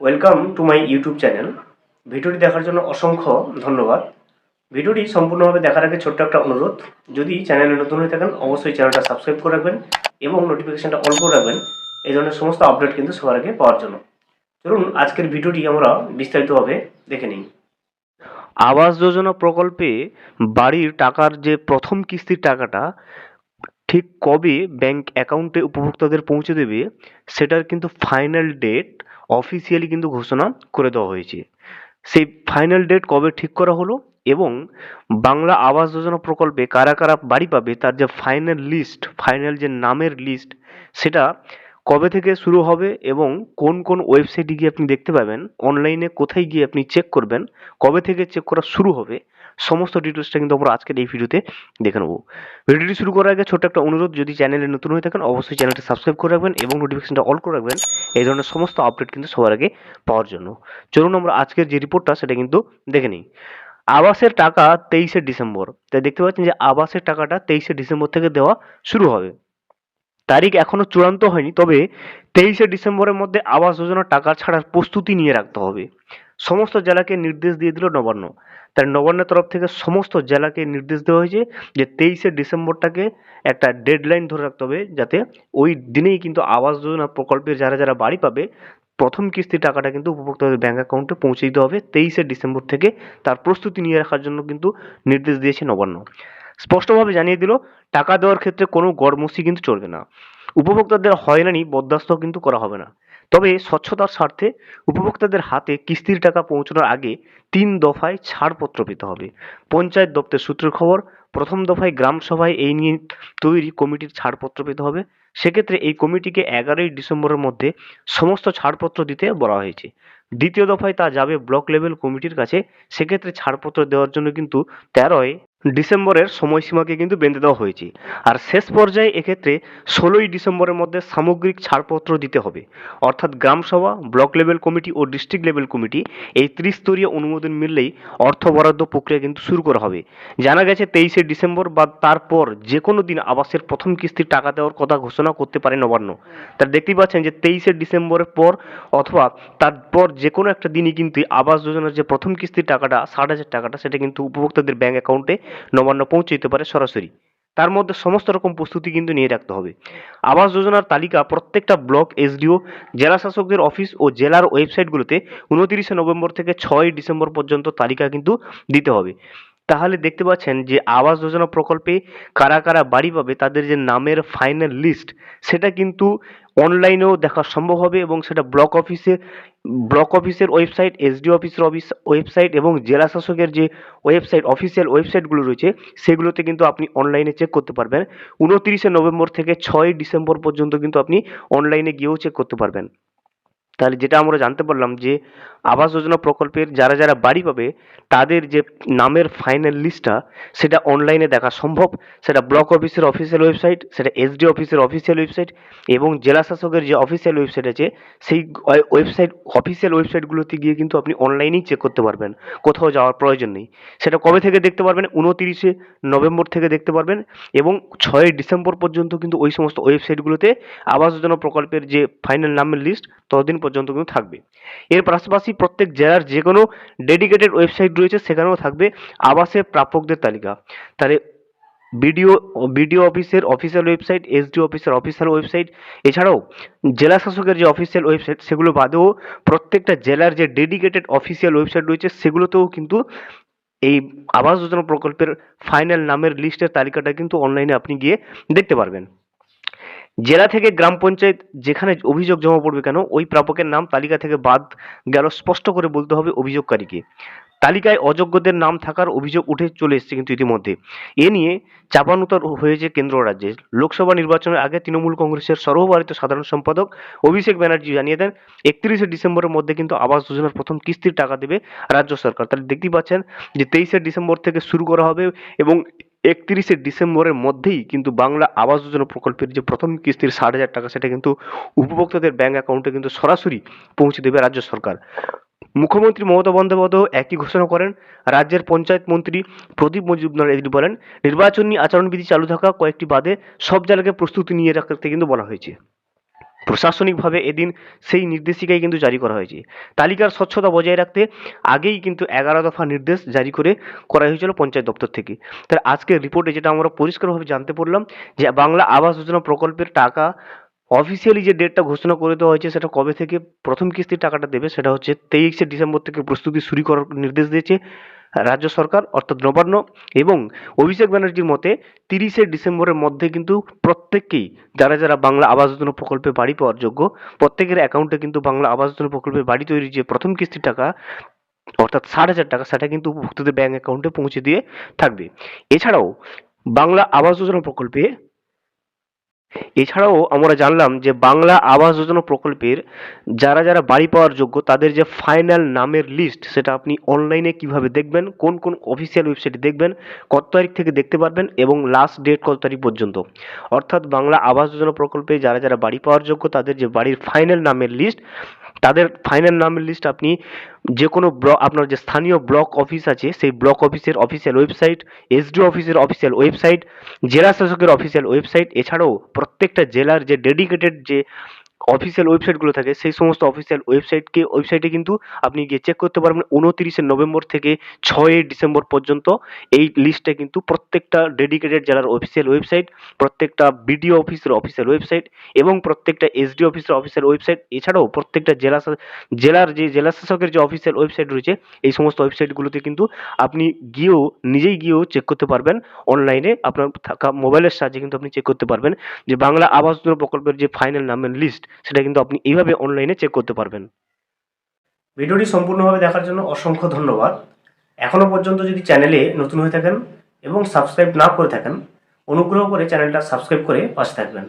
Welcome to my YouTube channel ভিডিওটি দেখার জন্য অসংখ্য ধন্যবাদ। ভিডিওটি সম্পূর্ণভাবে দেখার আগে ছোট্ট একটা অনুরোধ। যদি চ্যানেলে নতুন হয়ে থাকেন, অবশ্যই চ্যানেলটা সাবস্ক্রাইব করে রাখবেন এবং নোটিফিকেশনটা অন করে রাখবেন। এই ধরনের সমস্ত আপডেট কিন্তু সবার আগে পাওয়ার জন্য। চলুন, আজকের ভিডিওটি আমরা বিস্তারিতভাবে দেখে নিই। আবাস যোজনা প্রকল্পে বাড়ির টাকার যে প্রথম কিস্তির টাকাটা, ঠিক কবে ব্যাংক অ্যাকাউন্টে উপভোক্তাদের পৌঁছে দেবে, সেটার কিন্তু ফাইনাল ডেট অফিসিয়ালি কিন্তু ঘোষণা করে দেওয়া হয়েছে। সেই ফাইনাল ডেট কবে ঠিক করা হলো এবং বাংলা আবাস যোজনা প্রকল্পে কারা কারা বাড়ি পাবে, তার যে ফাইনাল লিস্ট ফাইনাল যে নামের লিস্ট সেটা কবে থেকে শুরু হবে এবং কোন কোন ওয়েবসাইটে গিয়ে আপনি দেখতে পাবেন, অনলাইনে কোথায় গিয়ে আপনি চেক করবেন, কবে থেকে চেক করা শুরু হবে, সমস্ত ডিটেলসটা কিন্তু আমরা আজকের এই ভিডিওতে দেখে নেব। ভিডিওটি শুরু করার আগে ছোট্ট একটা অনুরোধ, যদি চ্যানেলে নতুন হয়ে থাকেন, অবশ্যই চ্যানেলটি সাবস্ক্রাইব করে রাখবেন এবং নোটিফিকেশনটা অল করে রাখবেন। এই ধরনের সমস্ত আপডেট কিন্তু সবার আগে পাওয়ার জন্য। চলুন আমরা আজকের যে রিপোর্টটা সেটা কিন্তু দেখে নিই। আবাসের টাকা তেইশে ডিসেম্বর। তাই দেখতে পাচ্ছেন যে আবাসের টাকাটা তেইশে ডিসেম্বর থেকে দেওয়া শুরু হবে। তারিখ এখনও চূড়ান্ত হয়নি, তবে তেইশে ডিসেম্বরের মধ্যে আবাস যোজনার টাকা ছাড়ার প্রস্তুতি নিয়ে রাখতে হবে। সমস্ত জেলাকে নির্দেশ দিয়ে দিল নবান্ন। তাই নবান্নের তরফ থেকে সমস্ত জেলাকে নির্দেশ দেওয়া হয়েছে যে তেইশে ডিসেম্বরটাকে একটা ডেডলাইন ধরে রাখতে হবে, যাতে ওই দিনেই কিন্তু আবাস যোজনা প্রকল্পের যারা যারা বাড়ি পাবে, প্রথম কিস্তির টাকাটা কিন্তু উপভোক্তাদের ব্যাঙ্ক অ্যাকাউন্টে পৌঁছে দিতে হবে। তেইশে ডিসেম্বর থেকে তার প্রস্তুতি নিয়ে রাখার জন্য কিন্তু নির্দেশ দিয়েছে নবান্ন। স্পষ্টভাবে জানিয়ে দিল, টাকা দেওয়ার ক্ষেত্রে কোনো গড়মসি কিন্তু চলবে না। উপভোক্তাদের হয়রানি, বরদাস্ত কিন্তু করা হবে না। তবে স্বচ্ছতার স্বার্থে উপভোক্তাদের হাতে কিস্তির টাকা পৌঁছানোর আগে তিন দফায় ছাড়পত্র পেতে হবে। পঞ্চায়েত দপ্তর সূত্রের খবর, প্রথম দফায় গ্রাম সভায় এই নিয়ে তৈরি কমিটির ছাড়পত্র পেতে হবে। সেক্ষেত্রে এই কমিটিকে এগারোই ডিসেম্বরের মধ্যে সমস্ত ছাড়পত্র দিতে বলা হয়েছে। দ্বিতীয় দফায় তা যাবে ব্লক লেভেল কমিটির কাছে। সেক্ষেত্রে ছাড়পত্র দেওয়ার জন্য কিন্তু তেরোই ডিসেম্বরের সময়সীমাকে কিন্তু বেঁধে দেওয়া হয়েছে। আর শেষ পর্যায়ে এক্ষেত্রে ষোলোই ডিসেম্বরের মধ্যে সামগ্রিক ছাড়পত্র দিতে হবে। অর্থাৎ গ্রামসভা ব্লক লেভেল কমিটি ও ডিস্ট্রিক্ট লেভেল কমিটি এই ত্রিস্তরীয় অনুমোদন মিললেই অর্থ বরাদ্দ প্রক্রিয়া কিন্তু শুরু করা হবে। জানা গেছে তেইশে ডিসেম্বর বা তারপর যে কোনো দিন আবাসের প্রথম কিস্তির টাকা দেওয়ার কথা ঘোষণা করতে পারে নবান্ন। তার দেখতেই পাচ্ছেন যে তেইশে ডিসেম্বরের পর অথবা তারপর যে কোনো একটা দিনই কিন্তু আবাস যোজনার যে প্রথম কিস্তির টাকাটা, ষাট হাজার টাকাটা, সেটা কিন্তু উপভোক্তাদের ব্যাঙ্ক অ্যাকাউন্টে নবান্ন পৌঁছে দিতে পারে সরাসরি। তার মধ্যে সমস্ত রকম প্রস্তুতি কিন্তু নিয়ে রাখতে হবে। আবাস যোজনার তালিকা প্রত্যেকটা ব্লক, এসডিও, জেলা শাসকদের অফিস ও জেলার ওয়েবসাইটগুলোতে উনতিরিশে নভেম্বর থেকে ছয় ডিসেম্বর পর্যন্ত তালিকা কিন্তু দিতে হবে। তাহলে দেখতে পাচ্ছেন যে আবাস যোজনা প্রকল্পে কারা কারা বাড়ি পাবে, তাদের যে নামের ফাইনাল লিস্ট সেটা কিন্তু অনলাইনেও দেখা সম্ভব হবে এবং সেটা ব্লক অফিসে ব্লক অফিসের ওয়েবসাইট এসডি অফিসের অফিস ওয়েবসাইট এবং জেলা শাসকের যে ওয়েবসাইট অফিসিয়াল ওয়েবসাইটগুলো রয়েছে, সেগুলোতে কিন্তু আপনি অনলাইনে চেক করতে পারবেন। উনতিরিশে নভেম্বর থেকে ছয় ডিসেম্বর পর্যন্ত কিন্তু আপনি অনলাইনে গিয়েও চেক করতে পারবেন। তাহলে যেটা আমরা জানতে পারলাম যে আবাস যোজনা প্রকল্পের যারা যারা বাড়ি পাবে, তাদের যে নামের ফাইনাল লিস্টটা সেটা অনলাইনে দেখা সম্ভব। সেটা ব্লক অফিসের অফিসিয়াল ওয়েবসাইট সেটা এসডি অফিসের অফিসিয়াল ওয়েবসাইট এবং জেলা শাসকের যে অফিসিয়াল ওয়েবসাইট আছে, সেই ওয়েবসাইট অফিসিয়াল ওয়েবসাইটগুলোতে গিয়ে কিন্তু আপনি অনলাইনেই চেক করতে পারবেন। কোথাও যাওয়ার প্রয়োজন নেই। সেটা কবে থেকে দেখতে পারবেন? উনতিরিশে নভেম্বর থেকে দেখতে পারবেন এবং ছয়ই ডিসেম্বর পর্যন্ত কিন্তু ওই সমস্ত ওয়েবসাইটগুলোতে আবাস যোজনা প্রকল্পের যে ফাইনাল নামের লিস্ট ততদিন পর্যন্ত কিন্তু থাকবে। এর পাশাপাশি প্রত্যেক জেলার যে কোনো ডেডিকেটেড ওয়েবসাইট রয়েছে, সেখানেও থাকবে আবাসের প্রাপকদের তালিকা। তাহলে বিডিও বিডিও অফিসের অফিসিয়াল ওয়েবসাইট এসডি অফিসের অফিসিয়াল ওয়েবসাইট এছাড়াও জেলা শাসকের যে অফিসিয়াল ওয়েবসাইট সেগুলো বাদেও প্রত্যেকটা জেলার যে ডেডিকেটেড অফিসিয়াল ওয়েবসাইট রয়েছে, সেগুলোতেও কিন্তু এই আবাস যোজনা প্রকল্পের ফাইনাল নামের লিস্টের তালিকাটা কিন্তু অনলাইনে আপনি গিয়ে দেখতে পারবেন। জেলা থেকে গ্রাম পঞ্চায়েত যেখানে অভিযোগ জমা পড়বে কেন, ওই প্রাপকের নাম তালিকা থেকে বাদ গেল, স্পষ্ট করে বলতে হবে অভিযোগকারীকে। তালিকায় অযোগ্যদের নাম থাকার অভিযোগ উঠে চলে এসেছে কিন্তু ইতিমধ্যে। এ নিয়ে চাপানুতর হয়েছে কেন্দ্র রাজ্যে। লোকসভা নির্বাচনের আগে তৃণমূল কংগ্রেসের সর্বভারতীয় সাধারণ সম্পাদক অভিষেক ব্যানার্জি জানিয়ে দেন, একত্রিশে ডিসেম্বরের মধ্যে কিন্তু আবাস যোজনার প্রথম কিস্তির টাকা দেবে রাজ্য সরকার। তাহলে দেখতেই পাচ্ছেন যে তেইশে ডিসেম্বর থেকে শুরু করা হবে এবং একত্রিশে ডিসেম্বরের মধ্যেই কিন্তু বাংলা আবাস যোজনা প্রকল্পের যে প্রথম কিস্তির ষাট হাজার টাকা, সেটা কিন্তু উপভোক্তাদের ব্যাঙ্ক অ্যাকাউন্টে কিন্তু সরাসরি পৌঁছে দেবে রাজ্য সরকার। মুখ্যমন্ত্রী মমতা বন্দ্যোপাধ্যায় একই ঘোষণা করেন। রাজ্যের পঞ্চায়েত মন্ত্রী প্রদীপ মজুমদার এদিন বলেন, নির্বাচনী আচরণবিধি চালু থাকা কয়েকটি বাদে সব জেলাকে প্রস্তুতি নিয়ে রাখতে কিন্তু বলা হয়েছে। প্রশাসনিকভাবে এদিন সেই নির্দেশিকাই কিন্তু জারি করা হয়েছে। তালিকার স্বচ্ছতা বজায় রাখতে আগেই কিন্তু এগারো দফা নির্দেশ জারি করে করা হয়েছিল পঞ্চায়েত দপ্তর থেকে। তাহলে আজকের রিপোর্টে যেটা আমরা পরিষ্কারভাবে জানতে পারলাম যে বাংলা আবাস যোজনা প্রকল্পের টাকা অফিসিয়ালি যে ডেটটা ঘোষণা করে দেওয়া হয়েছে সেটা কবে থেকে প্রথম কিস্তির টাকাটা দেবে সেটা হচ্ছে তেইশে ডিসেম্বর থেকে প্রস্তুতি শুরু করার নির্দেশ দিয়েছে। রাজ্য সরকার, অর্থাৎ নবান্ন এবং অভিষেক ব্যানার্জির মতে তিরিশে ডিসেম্বরের মধ্যে কিন্তু প্রত্যেককেই যারা যারা বাংলা আবাস যোজনা প্রকল্পে বাড়ি পাওয়ার যোগ্য, প্রত্যেকের অ্যাকাউন্টে কিন্তু বাংলা আবাস যোজনা প্রকল্পে বাড়ি তৈরির যে প্রথম কিস্তির টাকা, অর্থাৎ ষাট হাজার টাকা, সেটা কিন্তু উপভোক্তাদের ব্যাংক অ্যাকাউন্টে পৌঁছে দিয়ে থাকবে। এছাড়াও বাংলা আবাস যোজনা প্রকল্পে এছাড়াও আমরা জানলাম যে বাংলা আবাস যোজনা প্রকল্পের যারা যারা বাড়ি পাওয়ার যোগ্য, তাদের যে ফাইনাল নামের লিস্ট সেটা আপনি অনলাইনে কীভাবে দেখবেন, কোন কোন অফিসিয়াল ওয়েবসাইটে দেখবেন, কত তারিখ থেকে দেখতে পারবেন এবং লাস্ট ডেট কত তারিখ পর্যন্ত। অর্থাৎ বাংলা আবাস যোজনা প্রকল্পে যারা যারা বাড়ি পাওয়ার যোগ্য, তাদের যে বাড়ির ফাইনাল নামের লিস্ট তাদের ফাইনাল নামের লিস্ট আপনি যে কোনো ব্লক আপনার যে স্থানীয় ব্লক অফিস আছে, সেই ব্লক অফিসের অফিসিয়াল ওয়েবসাইট এসডিও অফিসের অফিসিয়াল ওয়েবসাইট জেলা শাসকের অফিসিয়াল ওয়েবসাইট এছাড়াও প্রত্যেকটা জেলার যে ডেডিকেটেড যে অফিসিয়াল ওয়েবসাইটগুলো থাকে, সেই সমস্ত অফিসিয়াল ওয়েবসাইটকে ওয়েবসাইটে কিন্তু আপনি গিয়ে চেক করতে পারবেন উনতিরিশে নভেম্বর থেকে ছয়ই ডিসেম্বর পর্যন্ত এই লিস্টে কিন্তু প্রত্যেকটা ডেডিকেটেড জেলার অফিসিয়াল ওয়েবসাইট প্রত্যেকটা বিডিও অফিসের অফিসিয়াল ওয়েবসাইট এবং প্রত্যেকটা এসডি অফিসের অফিসিয়াল ওয়েবসাইট এছাড়াও প্রত্যেকটা জেলা জেলার যে জেলা শাসকের যে অফিসিয়াল ওয়েবসাইট রয়েছে, এই সমস্ত ওয়েবসাইটগুলোতে কিন্তু আপনি গিয়েও, নিজেই গিয়েও চেক করতে পারবেন। অনলাইনে আপনার থাকা মোবাইলের সাহায্যে কিন্তু আপনি চেক করতে পারবেন যে বাংলা আবাস যোজনা প্রকল্পের যে ফাইনাল নামের লিস্ট সেটা কিন্তু আপনি এইভাবে অনলাইনে চেক করতে পারবেন। ভিডিওটি সম্পূর্ণভাবে দেখার জন্য অসংখ্য ধন্যবাদ। এখনও পর্যন্ত যদি চ্যানেলে নতুন হয়ে থাকেন এবং সাবস্ক্রাইব না করে থাকেন, অনুগ্রহ করে চ্যানেলটা সাবস্ক্রাইব করে পাশে থাকবেন।